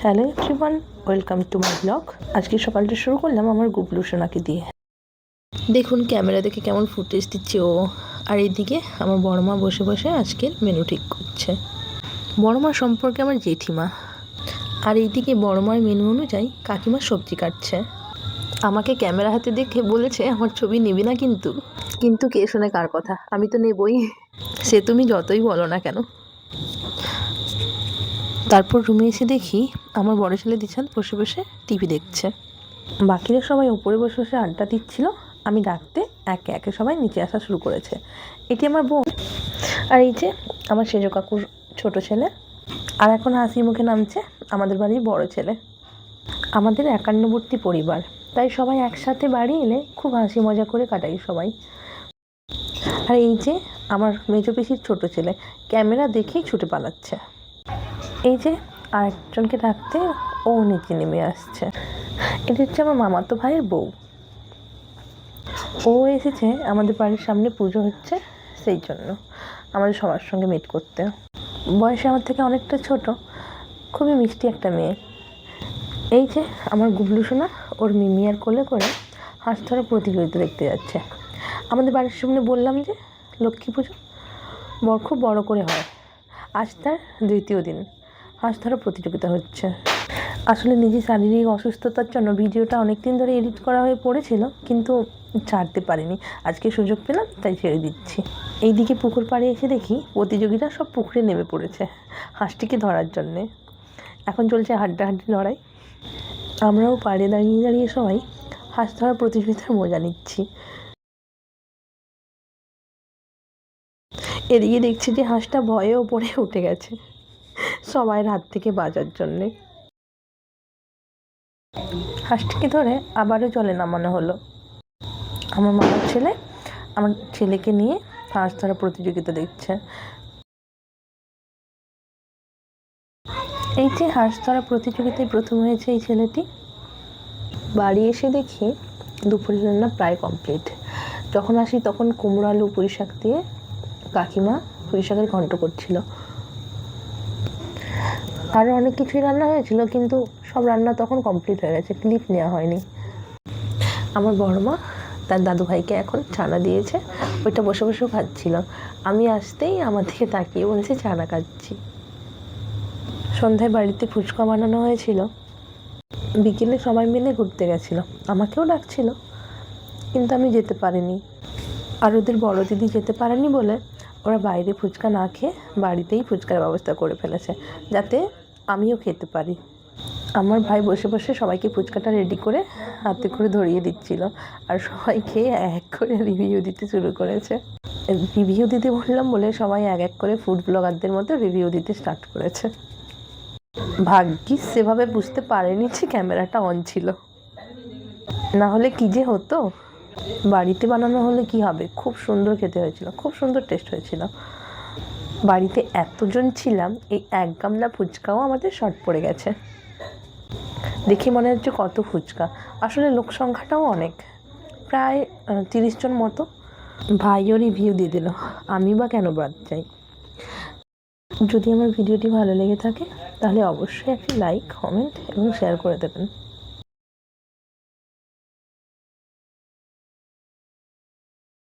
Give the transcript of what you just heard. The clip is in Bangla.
Hello everyone, welcome to my blog. আজকে সকালটা শুরু করলাম আমার গুবলু সোনাকে দিয়ে। দেখুন, ক্যামেরা দেখে কেমন ফুটেজ দিচ্ছে ও। আর এইদিকে আমার বড়মা বসে বসে আজকের মেনু ঠিক করছে। বড়মা সম্পর্কে আমার জেঠিমা। আর এইদিকে বড়মার মেনু অনুযায়ী কাকিমা সবজি কাটছে। আমাকে ক্যামেরা হাতে দেখে বলেছে, আমার ছবি নিবি না কিন্তু। কিন্তু কে শোনে কার কথা? আমি তো নেবই। সে তুমি যতই বলো না কেন। তারপর রুমে এসে দেখি আমার বড় ছেলে দিচ্ছেন বসে বসে টিভি দেখছে। বাকিরা সবাই উপরে বসে বসে আড্ডা দিচ্ছিল। আমি ডাকতে একে একে সবাই নিচে আসা শুরু করেছে। এটি আমার বোন। আর এই যে আমার সেজ কাকুর ছোট ছেলে। আর এখন হাসি মুখে নামছে আমাদের বাড়ির বড় ছেলে। আমাদের একান্নবর্তী পরিবার। তাই সবাই একসাথে বাড়ি এলে খুব হাসি মজা করে কাটাই সবাই। আর এই যে আমার মেজো পিসির ছোট ছেলে। ক্যামেরা দেখেই ছুটে পালাচ্ছে। এই যে আরেকজনকে ডাকতে ও নিচে নেমে আসছে। এটা হচ্ছে আমার মামাতো ভাইয়ের বউ। ও এসেছে, আমাদের বাড়ির সামনে পুজো হচ্ছে সেই জন্য আমাদের সবার সঙ্গে মিট করতে। বয়সে আমার থেকে অনেকটা ছোট, খুবই মিষ্টি একটা মেয়ে। এই যে আমার গুবলু সোনা, ওর মিমিয়ার কোলে করে হাঁস ধরা প্রতিযোগিতা দেখতে যাচ্ছে। আমাদের বাড়ির সামনে বললাম যে, লক্ষ্মী পুজো বড় খুব বড় করে হয়। আজ তার দ্বিতীয় দিন। হাঁস ধরা প্রতিযোগিতা হচ্ছে। আসলে নিজের শারীরিক অসুস্থতার জন্য ভিডিওটা অনেক দিন ধরে এডিট করা হয়ে পড়েছিল, কিন্তু ছাড়তে পারিনি। আজকে সুযোগ পেলাম, তাই ছেড়ে দিচ্ছি। এইদিকে পুকুর পাড়ে এসে দেখি প্রতিযোগীরা সব পুকুরে নেমে পড়েছে, হাঁসটিকে ধরার জন্যে। এখন চলছে হাড্ডাহাড্ডি লড়াই। আমরাও পাড়ে দাঁড়িয়ে দাঁড়িয়ে সবাই হাঁস ধরা প্রতিযোগিতার মজা নিচ্ছি। এদিকে দেখছি যে হাঁসটা ভয়ে ওপরে উঠে গেছে। সবাই হাত থেকে বাজার জন্যে। হাঁসটিকে ধরে আবারও জলে নামানো হলো। আমার মামার ছেলে আমার ছেলেকে নিয়ে হাঁস ধরা প্রতিযোগিতা দেখছে। এই যে হাঁস ধরা প্রতিযোগিতায় প্রথম হয়েছে এই ছেলেটি। বাড়ি এসে দেখি দুপুরের রান্না প্রায় কমপ্লিট। যখন আসি তখন কুমড়ো, আলু পুঁই শাক দিয়ে কাকিমা পুঁই শাকের ঘন্ট করছিল। আরও অনেক কিছুই রান্না হয়েছিল, কিন্তু সব রান্না তখন কমপ্লিট হয়ে গেছে ক্লিপ নেওয়া হয়নি। আমার বড় মা তার দাদু ভাইকে এখন ছানা দিয়েছে, ওইটা বসে বসেও খাচ্ছিল। আমি আসতেই আমার দিকে তাকিয়ে বলছে ছানা খাচ্ছি। সন্ধ্যায় বাড়িতে ফুচকা বানানো হয়েছিল। বিকেলে সবাই মিলে ঘুরতে গেছিল, আমাকেও ডাকছিল, কিন্তু আমি যেতে পারিনি। আর ওদের বড় দিদি যেতে পারেনি বলে ওরা বাইরে ফুচকা না খেয়ে বাড়িতেই ফুচকার ব্যবস্থা করে ফেলেছে, যাতে আমিও খেতে পারি। আমার ভাই বসে বসে সবাইকে ফুচকাটা রেডি করে হাতে করে ধরিয়ে দিচ্ছিল আর সবাই খেয়ে এক করে রিভিউ দিতে শুরু করেছে। রিভিউ দিতে বললাম বলে সবাই এক এক করে ফুড ব্লগারদের মতো রিভিউ দিতে স্টার্ট করেছে। ভাগ্যিস সেভাবে বুঝতে পারেনি যে ক্যামেরাটা অন ছিল। না হলে কী যে হতো? বাড়িতে বানানো হলে কি হবে? খুব সুন্দর খেতে হয়েছিল, খুব সুন্দর টেস্ট হয়েছিল। বাড়িতে এতজন ছিলাম, এই এক গামলা ফুচকাও আমাদের শর্ট পড়ে গেছে। দেখে মনে হচ্ছে কত ফুচকা। আসলে লোক সংখ্যাটাও অনেক। প্রায় তিরিশ জন মতো ভাইও রিভিউ দিয়ে দিল। আমি বা কেন বাদ যাই? যদি আমার ভিডিওটি ভালো লেগে থাকে, তাহলে অবশ্যই একটি লাইক কমেন্ট এবং শেয়ার করে দেবেন।